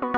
Hocam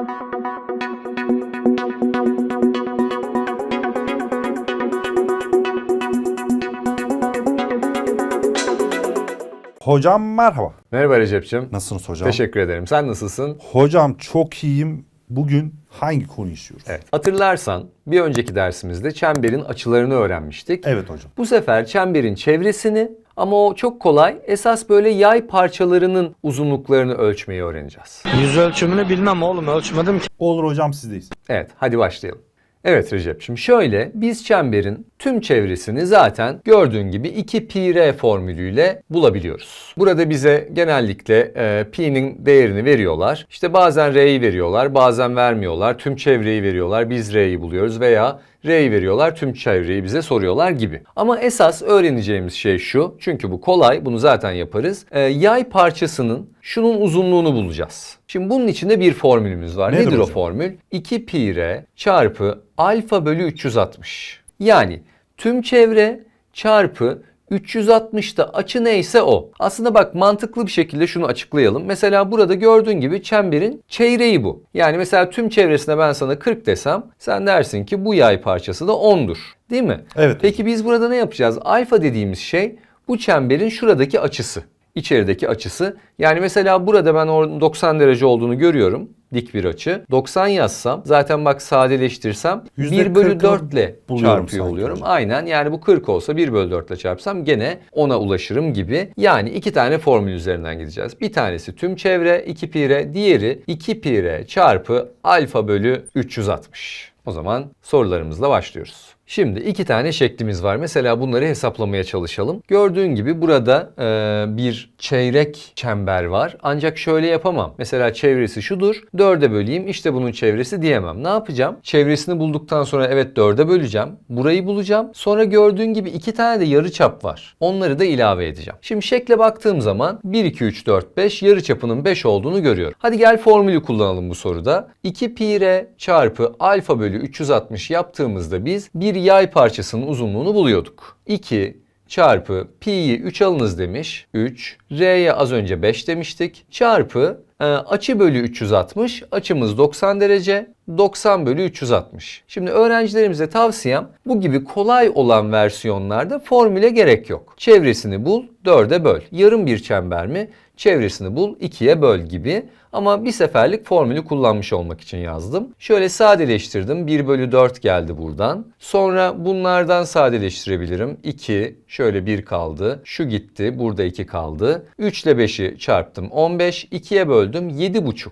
merhaba. Merhaba Recep'ciğim. Nasılsınız hocam? Teşekkür ederim. Sen nasılsın? Hocam çok iyiyim. Bugün hangi konuyu istiyoruz? Evet. Hatırlarsan bir önceki dersimizde çemberin açılarını öğrenmiştik. Evet hocam. Bu sefer çemberin çevresini ama o çok kolay. Esas böyle yay parçalarının uzunluklarını ölçmeyi öğreneceğiz. Yüz ölçümünü bilmem oğlum ölçmedim ki. Olur hocam sizdeyiz. Evet, hadi başlayalım. Evet Recep, şimdi şöyle biz çemberin tüm çevresini zaten gördüğün gibi 2 pi r formülüyle bulabiliyoruz. Burada bize genellikle e, pi'nin değerini veriyorlar. İşte bazen r'yi veriyorlar, bazen vermiyorlar. Tüm çevreyi veriyorlar, biz r'yi buluyoruz veya R'yi veriyorlar, tüm çevreyi bize soruyorlar gibi. Ama esas öğreneceğimiz şey şu, çünkü bu kolay, bunu zaten yaparız. E, yay parçasının şunun uzunluğunu bulacağız. Şimdi bunun içinde bir formülümüz var. Nedir Nedir, o formül? 2 pi r çarpı alfa bölü 360. Yani tüm çevre çarpı 360'da açı neyse o. Aslında bak mantıklı bir şekilde şunu açıklayalım. Mesela burada gördüğün gibi çemberin çeyreği bu. Yani mesela tüm çevresine ben sana 40 desem sen dersin ki bu yay parçası da 10'dur. Değil mi? Evet. Peki biz burada ne yapacağız? Alfa dediğimiz şey bu çemberin şuradaki açısı. İçerideki açısı. Yani mesela burada ben or- 90 derece olduğunu görüyorum. Dik bir açı. 90 yazsam zaten bak sadeleştirsem Yüzde 1 bölü kırkını 4 ile çarpıyor oluyorum. hocam. Aynen yani bu 40 olsa 1 bölü 4 ile çarpsam gene 10'a ulaşırım gibi. Yani iki tane formül üzerinden gideceğiz. Bir tanesi tüm çevre 2 pi r, diğeri 2 pi r çarpı alfa bölü 360. O zaman sorularımızla başlıyoruz. Şimdi iki tane şeklimiz var. Mesela bunları hesaplamaya çalışalım. Gördüğün gibi burada e, bir çeyrek çember var. Ancak şöyle yapamam. Mesela çevresi şudur. Dörde böleyim. İşte bunun çevresi diyemem. Ne yapacağım? Çevresini bulduktan sonra evet dörde böleceğim. Burayı bulacağım. Sonra gördüğün gibi iki tane de yarıçap var. Onları da ilave edeceğim. Şimdi şekle baktığım zaman 1, 2, 3, 4, 5 yarıçapının 5 olduğunu görüyorum. Hadi gel formülü kullanalım bu soruda. 2 pi r çarpı alfa bölü 360 yaptığımızda biz bir yay parçasının uzunluğunu buluyorduk. 2 çarpı pi'yi 3 alınız demiş. 3. R'ye az önce 5 demiştik. Çarpı e, açı bölü 360. Açımız 90 derece. 90 bölü 360. Şimdi öğrencilerimize tavsiyem bu gibi kolay olan versiyonlarda formüle gerek yok. Çevresini bul, 4'e böl. Yarım bir çember mi? Çevresini bul, 2'ye böl gibi. Ama bir seferlik formülü kullanmış olmak için yazdım. Şöyle sadeleştirdim. 1 bölü 4 geldi buradan. Sonra bunlardan sadeleştirebilirim. 2, şöyle 1 kaldı. Şu gitti, burada 2 kaldı. 3 ile 5'i çarptım 15, 2'ye böldüm 7,5.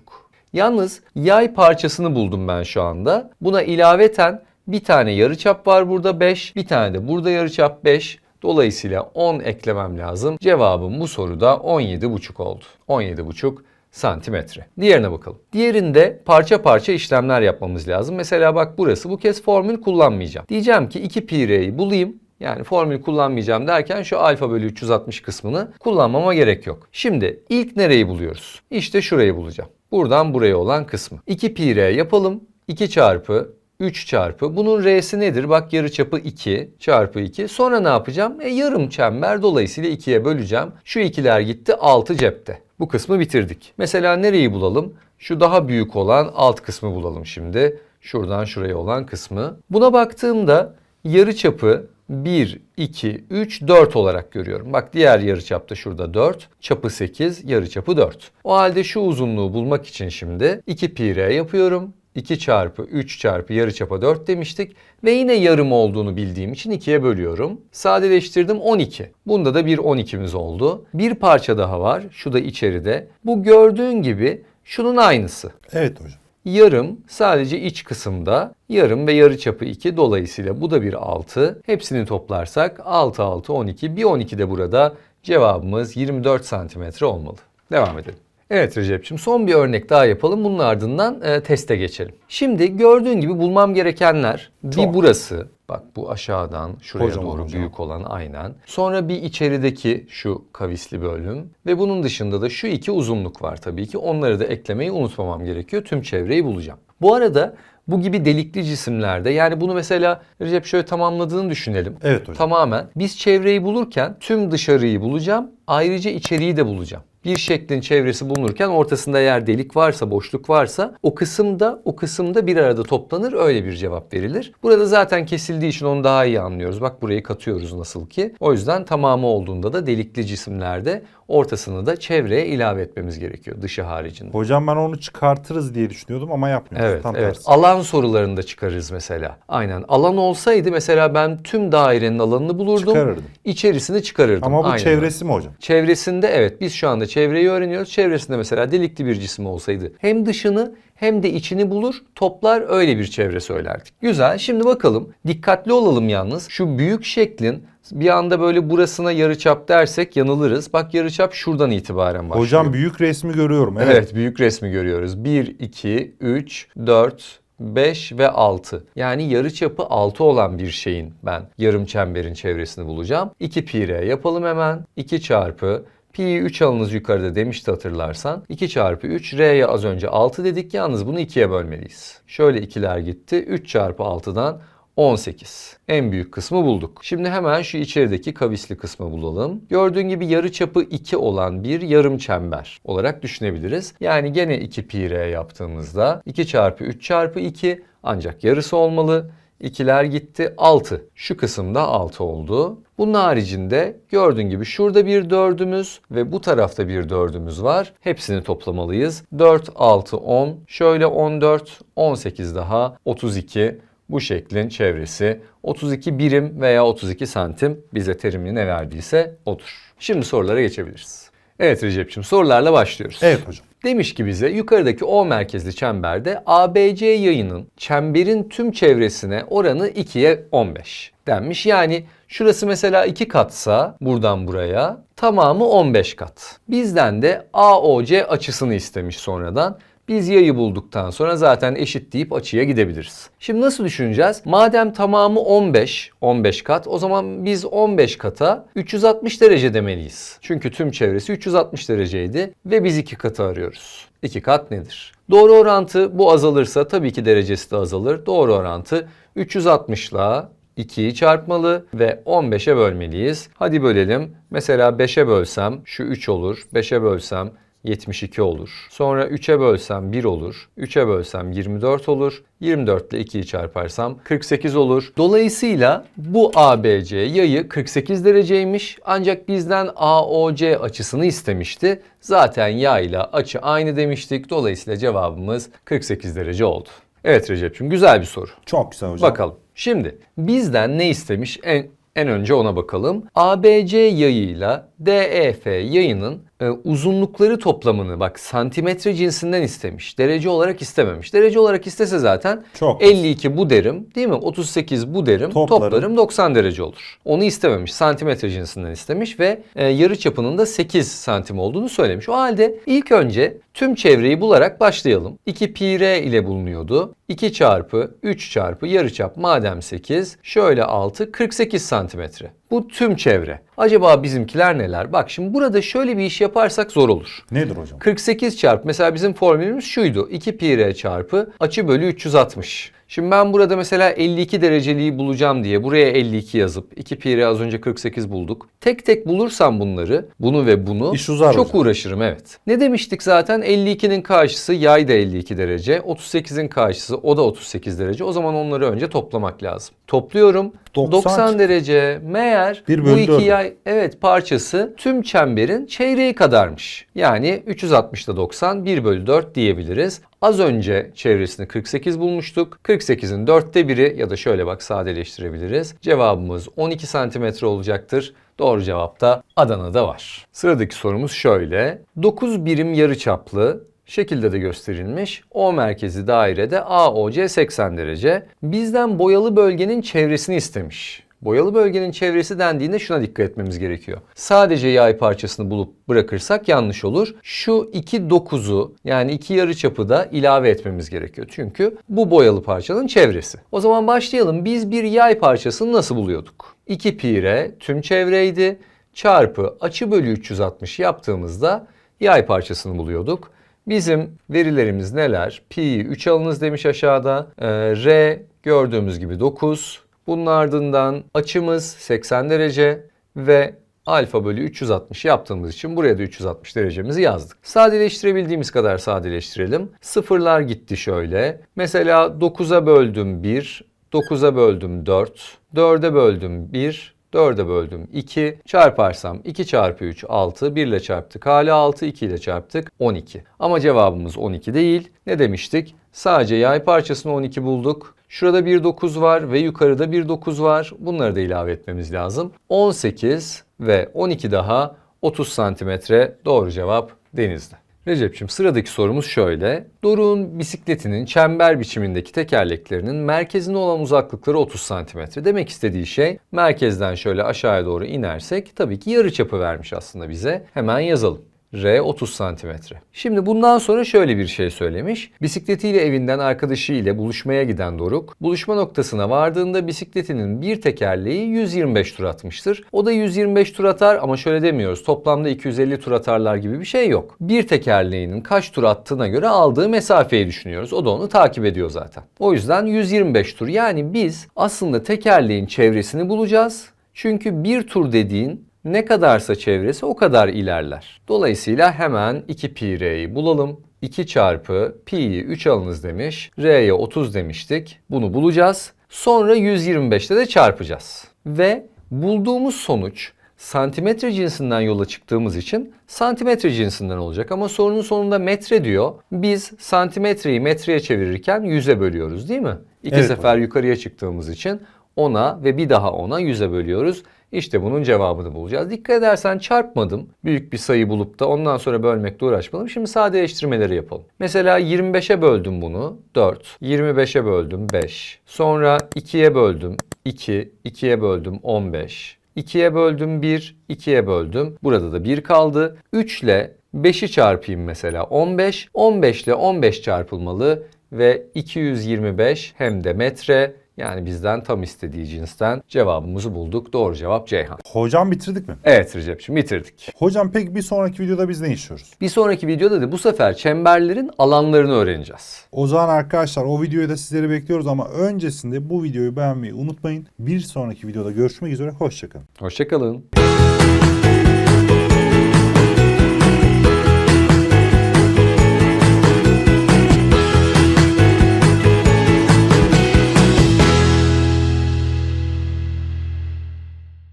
Yalnız yay parçasını buldum ben şu anda. Buna ilaveten bir tane yarıçap var burada 5, bir tane de burada yarıçap 5. Dolayısıyla 10 eklemem lazım. Cevabım bu soruda 17,5 oldu. 17,5 santimetre. Diğerine bakalım. Diğerinde parça parça işlemler yapmamız lazım. Mesela bak burası bu kez formül kullanmayacağım. Diyeceğim ki 2 pi r'yi bulayım. Yani formül kullanmayacağım derken şu alfa bölü 360 kısmını kullanmama gerek yok. Şimdi ilk nereyi buluyoruz? İşte şurayı bulacağım. Buradan buraya olan kısmı. 2 pi r yapalım. 2 çarpı 3 çarpı. Bunun r'si nedir? Bak yarıçapı 2 çarpı 2. Sonra ne yapacağım? E yarım çember dolayısıyla 2'ye böleceğim. Şu ikiler gitti 6 cepte. Bu kısmı bitirdik. Mesela nereyi bulalım? Şu daha büyük olan alt kısmı bulalım şimdi. Şuradan şuraya olan kısmı. Buna baktığımda yarıçapı 1, 2, 3, 4 olarak görüyorum. Bak diğer yarıçapta şurada 4. Çapı 8, yarıçapı 4. O halde şu uzunluğu bulmak için şimdi 2 pi r yapıyorum. 2 çarpı 3 çarpı yarıçapa 4 demiştik. Ve yine yarım olduğunu bildiğim için 2'ye bölüyorum. Sadeleştirdim 12. Bunda da bir 12'miz oldu. Bir parça daha var. Şu da içeride. Bu gördüğün gibi şunun aynısı. Evet hocam. Yarım sadece iç kısımda yarım ve yarı çapı 2 dolayısıyla bu da bir 6. Hepsini toplarsak 6 6 12 bir 12 de burada cevabımız 24 santimetre olmalı. Devam edelim. Evet Recep'ciğim son bir örnek daha yapalım. Bunun ardından e, teste geçelim. Şimdi gördüğün gibi bulmam gerekenler Çok. bir burası. Bak bu aşağıdan şuraya Kocaman doğru hocam. büyük olan aynen. Sonra bir içerideki şu kavisli bölüm ve bunun dışında da şu iki uzunluk var tabii ki. Onları da eklemeyi unutmamam gerekiyor. Tüm çevreyi bulacağım. Bu arada bu gibi delikli cisimlerde yani bunu mesela Recep şöyle tamamladığını düşünelim. Evet hocam. Tamamen biz çevreyi bulurken tüm dışarıyı bulacağım. Ayrıca içeriği de bulacağım. Bir şeklin çevresi bulunurken ortasında eğer delik varsa, boşluk varsa o kısımda o kısımda bir arada toplanır öyle bir cevap verilir. Burada zaten kesildiği için onu daha iyi anlıyoruz. Bak burayı katıyoruz nasıl ki. O yüzden tamamı olduğunda da delikli cisimlerde ortasını da çevreye ilave etmemiz gerekiyor dışı haricinde. Hocam ben onu çıkartırız diye düşünüyordum ama yapmıyoruz. Evet, Tam evet. tersi. Alan sorularında çıkarırız mesela. Aynen. Alan olsaydı mesela ben tüm dairenin alanını bulurdum. Çıkarırdım. içerisini çıkarırdım. Ama bu Aynen. çevresi mi hocam? Çevresinde evet biz şu anda çevreyi öğreniyoruz. Çevresinde mesela delikli bir cisim olsaydı hem dışını hem de içini bulur toplar öyle bir çevre söylerdik. Güzel şimdi bakalım dikkatli olalım yalnız şu büyük şeklin bir anda böyle burasına yarıçap dersek yanılırız. Bak yarıçap şuradan itibaren başlıyor. Hocam büyük resmi görüyorum. Evet. Evet. büyük resmi görüyoruz. 1, 2, 3, 4, 5 ve 6. Yani yarıçapı 6 olan bir şeyin ben yarım çemberin çevresini bulacağım. 2 pi r yapalım hemen. 2 çarpı Pi'yi 3 alınız yukarıda demişti hatırlarsan. 2 çarpı 3 R'ye az önce 6 dedik. Yalnız bunu 2'ye bölmeliyiz. Şöyle ikiler gitti. 3 çarpı 6'dan 18. En büyük kısmı bulduk. Şimdi hemen şu içerideki kavisli kısmı bulalım. Gördüğün gibi yarıçapı 2 olan bir yarım çember olarak düşünebiliriz. Yani gene 2 pi r yaptığımızda 2 çarpı 3 çarpı 2 ancak yarısı olmalı. İkiler gitti 6. Şu kısımda 6 oldu. Bunun haricinde gördüğün gibi şurada bir dördümüz ve bu tarafta bir dördümüz var. Hepsini toplamalıyız. 4, 6, 10. Şöyle 14, 18 daha 32. Bu şeklin çevresi 32 birim veya 32 santim bize terimini ne verdiyse odur. Şimdi sorulara geçebiliriz. Evet Recep'ciğim sorularla başlıyoruz. Evet hocam. Demiş ki bize yukarıdaki O merkezli çemberde ABC yayının çemberin tüm çevresine oranı 2'ye 15 denmiş. Yani şurası mesela 2 katsa buradan buraya tamamı 15 kat. Bizden de AOC açısını istemiş sonradan. Biz yayı bulduktan sonra zaten eşit deyip açıya gidebiliriz. Şimdi nasıl düşüneceğiz? Madem tamamı 15, 15 kat o zaman biz 15 kata 360 derece demeliyiz. Çünkü tüm çevresi 360 dereceydi ve biz 2 katı arıyoruz. 2 kat nedir? Doğru orantı bu azalırsa tabii ki derecesi de azalır. Doğru orantı 360 ile 2'yi çarpmalı ve 15'e bölmeliyiz. Hadi bölelim. Mesela 5'e bölsem şu 3 olur. 5'e bölsem 72 olur. Sonra 3'e bölsem 1 olur. 3'e bölsem 24 olur. 24 ile 2'yi çarparsam 48 olur. Dolayısıyla bu ABC yayı 48 dereceymiş. Ancak bizden AOC açısını istemişti. Zaten yay ile açı aynı demiştik. Dolayısıyla cevabımız 48 derece oldu. Evet Recep'ciğim güzel bir soru. Çok güzel hocam. Bakalım. Şimdi bizden ne istemiş? En en önce ona bakalım. ABC yayıyla DEF yayının e, uzunlukları toplamını bak santimetre cinsinden istemiş. Derece olarak istememiş. Derece olarak istese zaten Çok 52 bu derim değil mi? 38 bu derim. Toplarım. Toplarım 90 derece olur. Onu istememiş. Santimetre cinsinden istemiş ve e, yarı çapının da 8 santim olduğunu söylemiş. O halde ilk önce tüm çevreyi bularak başlayalım. 2 pi r ile bulunuyordu. 2 çarpı 3 çarpı yarıçap madem 8 şöyle 6 48 santimetre. Bu tüm çevre. Acaba bizimkiler neler? Bak şimdi burada şöyle bir iş yaparsak zor olur. Nedir hocam? 48 çarpı mesela bizim formülümüz şuydu. 2 pi r çarpı açı bölü 360. Şimdi ben burada mesela 52 dereceliği bulacağım diye buraya 52 yazıp 2 pi r az önce 48 bulduk. Tek tek bulursam bunları, bunu ve bunu İş uzar çok hocam. uğraşırım evet. Ne demiştik zaten 52'nin karşısı yay da 52 derece, 38'in karşısı o da 38 derece. O zaman onları önce toplamak lazım. Topluyorum. 90 90, çıktı. derece. Meğer Bir bu iki yay evet parçası tüm çemberin çeyreği kadarmış. Yani 360'da 90 1 bölü 4 diyebiliriz. Az önce çevresini 48 bulmuştuk. 48'in dörtte biri ya da şöyle bak sadeleştirebiliriz. Cevabımız 12 santimetre olacaktır. Doğru cevap da Adana'da var. Sıradaki sorumuz şöyle. 9 birim yarıçaplı şekilde de gösterilmiş. O merkezi dairede AOC 80 derece. Bizden boyalı bölgenin çevresini istemiş. Boyalı bölgenin çevresi dendiğinde şuna dikkat etmemiz gerekiyor. Sadece yay parçasını bulup bırakırsak yanlış olur. Şu iki dokuzu yani iki yarı çapı da ilave etmemiz gerekiyor. Çünkü bu boyalı parçanın çevresi. O zaman başlayalım. Biz bir yay parçasını nasıl buluyorduk? 2 pi r tüm çevreydi. Çarpı açı bölü 360 yaptığımızda yay parçasını buluyorduk. Bizim verilerimiz neler? Pi 3 alınız demiş aşağıda. Ee, R gördüğümüz gibi 9. Bunun ardından açımız 80 derece ve alfa bölü 360 yaptığımız için buraya da 360 derecemizi yazdık. Sadeleştirebildiğimiz kadar sadeleştirelim. Sıfırlar gitti şöyle. Mesela 9'a böldüm 1, 9'a böldüm 4, 4'e böldüm 1, 4'e böldüm 2. Çarparsam 2 çarpı 3 6. 1 ile çarptık hala 6. 2 ile çarptık 12. Ama cevabımız 12 değil. Ne demiştik? Sadece yay parçasını 12 bulduk. Şurada bir 9 var ve yukarıda bir 9 var. Bunları da ilave etmemiz lazım. 18 ve 12 daha 30 santimetre doğru cevap denizde. Recep'ciğim sıradaki sorumuz şöyle. Doruk'un bisikletinin çember biçimindeki tekerleklerinin merkezine olan uzaklıkları 30 santimetre. Demek istediği şey merkezden şöyle aşağıya doğru inersek tabii ki yarı çapı vermiş aslında bize. Hemen yazalım. R 30 santimetre. Şimdi bundan sonra şöyle bir şey söylemiş. Bisikletiyle evinden arkadaşı ile buluşmaya giden Doruk, buluşma noktasına vardığında bisikletinin bir tekerleği 125 tur atmıştır. O da 125 tur atar ama şöyle demiyoruz. Toplamda 250 tur atarlar gibi bir şey yok. Bir tekerleğinin kaç tur attığına göre aldığı mesafeyi düşünüyoruz. O da onu takip ediyor zaten. O yüzden 125 tur. Yani biz aslında tekerleğin çevresini bulacağız. Çünkü bir tur dediğin ne kadarsa çevresi o kadar ilerler. Dolayısıyla hemen 2 pi r'yi bulalım. 2 çarpı pi'yi 3 alınız demiş. R'ye 30 demiştik. Bunu bulacağız. Sonra 125'te de çarpacağız. Ve bulduğumuz sonuç santimetre cinsinden yola çıktığımız için santimetre cinsinden olacak. Ama sorunun sonunda metre diyor. Biz santimetreyi metreye çevirirken yüze bölüyoruz değil mi? İki Evet sefer yukarıya çıktığımız için 10'a ve bir daha 10'a 100'e bölüyoruz. İşte bunun cevabını bulacağız. Dikkat edersen çarpmadım. Büyük bir sayı bulup da ondan sonra bölmekle uğraşmadım. Şimdi sadeleştirmeleri yapalım. Mesela 25'e böldüm bunu 4. 25'e böldüm 5. Sonra 2'ye böldüm 2. 2'ye böldüm 15. 2'ye böldüm 1. 2'ye böldüm. Burada da 1 kaldı. 3 ile 5'i çarpayım mesela 15. 15 ile 15 çarpılmalı ve 225 hem de metre yani bizden tam istediği cinsten cevabımızı bulduk. Doğru cevap Ceyhan. Hocam bitirdik mi? Evet Recep'ciğim bitirdik. Hocam peki bir sonraki videoda biz ne işliyoruz? Bir sonraki videoda da bu sefer çemberlerin alanlarını öğreneceğiz. O zaman arkadaşlar o videoyu da sizleri bekliyoruz ama öncesinde bu videoyu beğenmeyi unutmayın. Bir sonraki videoda görüşmek üzere. Hoşçakalın. Hoşçakalın.